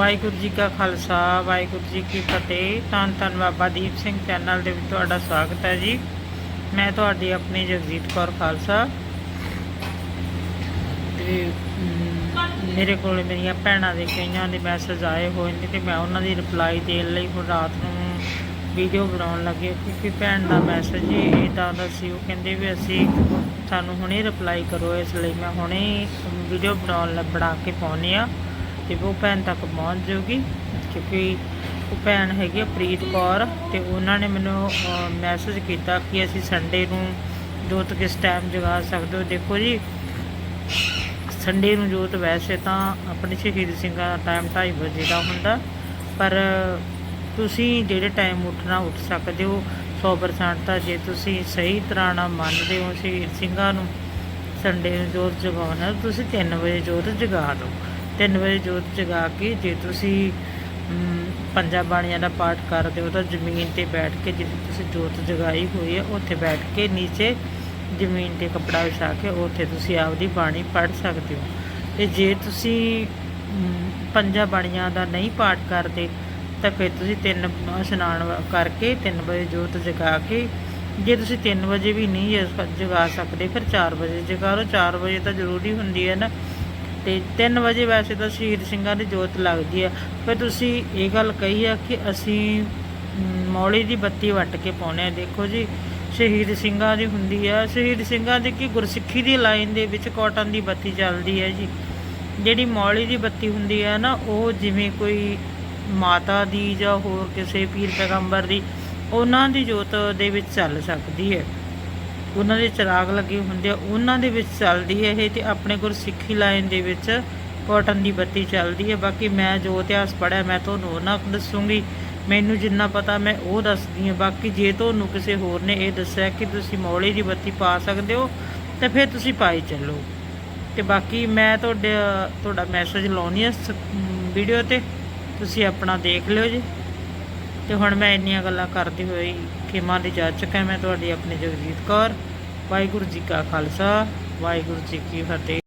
ਵਾਹਿਗੁਰੂ ਜੀ ਕਾ ਖਾਲਸਾ, ਵਾਹਿਗੁਰੂ ਜੀ ਕੀ ਫਤਿਹ। ਧੰਨ ਧੰਨ ਬਾਬਾ ਦੀਪ ਸਿੰਘ ਚੈਨਲ ਦੇ ਵਿੱਚ ਤੁਹਾਡਾ ਸਵਾਗਤ ਹੈ ਜੀ। ਮੈਂ ਤੁਹਾਡੀ ਆਪਣੀ ਜਗਜੀਤ ਕੌਰ ਖਾਲਸਾ। ਤੇ ਮੇਰੇ ਕੋਲ ਮੇਰੀਆਂ ਭੈਣਾਂ ਦੇ ਕਈਆਂ ਦੇ ਮੈਸੇਜ ਆਏ ਹੋਏ ਨੇ ਤੇ ਮੈਂ ਉਹਨਾਂ ਦੀ ਰਿਪਲਾਈ ਦੇਣ ਲਈ ਹੁਣ ਰਾਤ ਨੂੰ ਵੀਡੀਓ ਬਣਾਉਣ ਲੱਗੇ ਕਿਉਂਕਿ ਭੈਣ ਦਾ ਮੈਸੇਜ ਹੀ ਇਦਾਂ ਦਾ ਸੀ। ਉਹ ਕਹਿੰਦੇ ਵੀ ਅਸੀਂ ਸਾਨੂੰ ਹੁਣੇ ਰਿਪਲਾਈ ਕਰੋ, ਇਸ ਲਈ ਮੈਂ ਹੁਣੇ ਵੀਡੀਓ ਬਣਾਉਣ ਲੱਗ ਬਣਾ ਕੇ ਪਾਉਣੀ ਆ ਤੇ ਉਹ ਭੈਣ ਤੱਕ ਪਹੁੰਚ ਜਾਊਗੀ, ਕਿਉਂਕਿ ਉਹ ਭੈਣ ਹੈਗੀ ਆ ਪ੍ਰੀਤ ਕੌਰ ਤੇ ਉਹਨਾਂ ਨੇ ਮੈਨੂੰ ਮੈਸੇਜ ਕੀਤਾ ਕਿ ਅਸੀਂ ਸੰਡੇ ਨੂੰ ਜੋਤ ਕਿਸ ਟਾਈਮ ਜਗਾ ਸਕਦੇ ਹੋ। ਦੇਖੋ ਜੀ ਸੰਡੇ ਨੂੰ ਜੋਤ ਵੈਸੇ ਤਾਂ ਆਪਣੇ ਸ਼ਹੀਦ ਸਿੰਘਾਂ ਦਾ ਟਾਈਮ 2:30 ਵਜੇ ਦਾ ਹੁੰਦਾ, ਪਰ ਤੁਸੀਂ ਜਿਹੜੇ ਟਾਈਮ ਉੱਠਣਾ ਉੱਠ ਸਕਦੇ ਹੋ 100% ਤਾਂ ਜੇ ਤੁਸੀਂ ਸਹੀ ਤਰ੍ਹਾਂ ਨਾਲ ਮੰਨਦੇ ਹੋ ਸ਼ਹੀਦ ਸਿੰਘਾਂ ਨੂੰ ਸੰਡੇ ਨੂੰ ਜੋਤ ਜਗਾਉਣਾ ਤੁਸੀਂ 3 ਵਜੇ ਜੋਤ ਜਗਾ ਦਿਓ। 3 ਵਜੇ ਜੋਤ ਜਗਾ ਕੇ ਜੇ ਤੁਸੀਂ ਅਮ, ਪੰਜਾਂ ਬਾਣੀਆਂ ਦਾ ਪਾਠ ਕਰਦੇ ਹੋ ਤਾਂ ਜ਼ਮੀਨ ਤੇ ਬੈਠ ਕੇ ਜਿੱਥੇ ਤੁਸੀਂ ਜੋਤ ਜਗਾਈ ਹੋਈ ਹੈ ਉੱਥੇ ਬੈਠ ਕੇ ਨੀਚੇ ਜ਼ਮੀਨ ਤੇ ਕੱਪੜਾ ਵਿਛਾ ਕੇ ਉੱਥੇ ਤੁਸੀਂ ਆਪਦੀ ਬਾਣੀ ਪੜ੍ਹ ਸਕਦੇ ਹੋ। ਤੇ ਜੇ ਤੁਸੀਂ ਅਮ, ਪੰਜਾਂ ਬਾਣੀਆਂ ਦਾ ਨਹੀਂ ਪਾਠ ਕਰਦੇ ਤਾਂ ਫਿਰ ਤੁਸੀਂ ਤਿੰਨ ਇਸ਼ਨਾਨ ਵ- ਕਰਕੇ 3 ਵਜੇ ਜੋਤ ਜਗਾ ਕੇ ਜੇ ਤੁਸੀਂ 3 ਵਜੇ ਵੀ ਨਹੀਂ ਜਗ- ਜਗਾ ਸਕਦੇ ਫਿਰ 4 ਵਜੇ ਜਗਾ ਲਓ। 4 ਵਜੇ ਤਾਂ ਜ਼ਰੂਰੀ ਹੁੰਦੀ ਹੈ ਨਾ ਤੇ 3 ਵਜੇ ਵੈਸੇ ਤਾਂ ਸ਼ਹੀਦ ਸਿੰਘਾਂ ਦੀ ਜੋਤ ਲੱਗਦੀ ਹੈ ਫਿਰ ਤੁਸੀਂ ਇਹ ਗੱਲ ਕਹੀ ਆ ਕਿ ਅਸੀਂ ਮੌਲੀ ਦੀ ਬੱਤੀ ਵੱਟ ਕੇ ਪਾਉਣੇ ਆ। ਦੇਖੋ ਜੀ, ਸ਼ਹੀਦ ਸਿੰਘਾਂ ਦੀ ਹੁੰਦੀ ਆ। ਸ਼ਹੀਦ ਸਿੰਘਾਂ ਦੀ ਕੀ ਗੁਰਸਿੱਖੀ ਦੀ ਲਾਈਨ ਦੇ ਵਿੱਚ ਕਾਟਨ ਦੀ ਬੱਤੀ ਚੱਲਦੀ ਹੈ ਜੀ। ਜਿਹੜੀ ਮੌਲੀ ਦੀ ਬੱਤੀ ਹੁੰਦੀ ਹੈ ਨਾ, ਉਹ ਜਿਵੇਂ ਕੋਈ ਮਾਤਾ ਦੀ ਜਾਂ ਹੋਰ ਕਿਸੇ ਪੀਰ ਪੈਗੰਬਰ ਦੀ, ਉਹਨਾਂ ਦੀ ਜੋਤ ਦੇ ਵਿੱਚ ਚੱਲ ਸਕਦੀ ਹੈ। ਉਹਨਾਂ ਦੇ ਚਿਰਾਗ ਲੱਗੇ ਹੁੰਦੇ ਆ। ਉਹਨਾਂ ਦੇ ਵਿੱਚ ਚੱਲਦੀ ਹੈ ਇਹ ਤੇ ਆਪਣੇ ਗੁਰਸਿੱਖੀ ਲਾਈਨ ਦੇ ਵਿੱਚ ਕਾਟਨ ਦੀ ਬੱਤੀ ਚੱਲਦੀ ਹੈ ਬਾਕੀ ਮੈਂ ਜੋ ਇਤਿਹਾਸ ਪੜ੍ਹਿਆ, ਮੈਂ ਤੁਹਾਨੂੰ ਉਹਨਾਂ ਦੱਸੂਗੀ। ਮੈਨੂੰ ਜਿੰਨਾ ਪਤਾ ਮੈਂ ਉਹ ਦੱਸਦੀ ਹਾਂ ਬਾਕੀ ਜੇ ਤੁਹਾਨੂੰ ਕਿਸੇ ਹੋਰ ਨੇ ਇਹ ਦੱਸਿਆ ਕਿ ਤੁਸੀਂ ਮੌਲੀ ਦੀ ਬੱਤੀ ਪਾ ਸਕਦੇ ਹੋ, ਤਾਂ ਫਿਰ ਤੁਸੀਂ ਪਾਈ ਚੱਲੋ। ਤੇ ਬਾਕੀ ਮੈਂ ਤੁਹਾਡੇ, ਤੁਹਾਡਾ ਮੈਸੇਜ ਲਾਉਣੀ ਹੈ ਵੀਡੀਓ ਤੇ। ਤੁਸੀਂ ਆਪਣਾ ਦੇਖ ਲਿਓ ਜੀ। ਤੇ ਹੁਣ ਮੈਂ ਇੰਨੀਆਂ ਗੱਲਾਂ ਕਰਦੀ ਹੋਈ ਖਿਮਾ ਦੀ ਜਾ ਚੁੱਕਾ ਮੈਂ ਤੁਹਾਡੀ ਆਪਣੀ ਜਗਜੀਤ ਕੌਰ, ਵਾਹਿਗੁਰੂ ਜੀ ਕਾ ਖਾਲਸਾ, ਵਾਹਿਗੁਰੂ ਜੀ ਕੀ ਫਤਿਹ।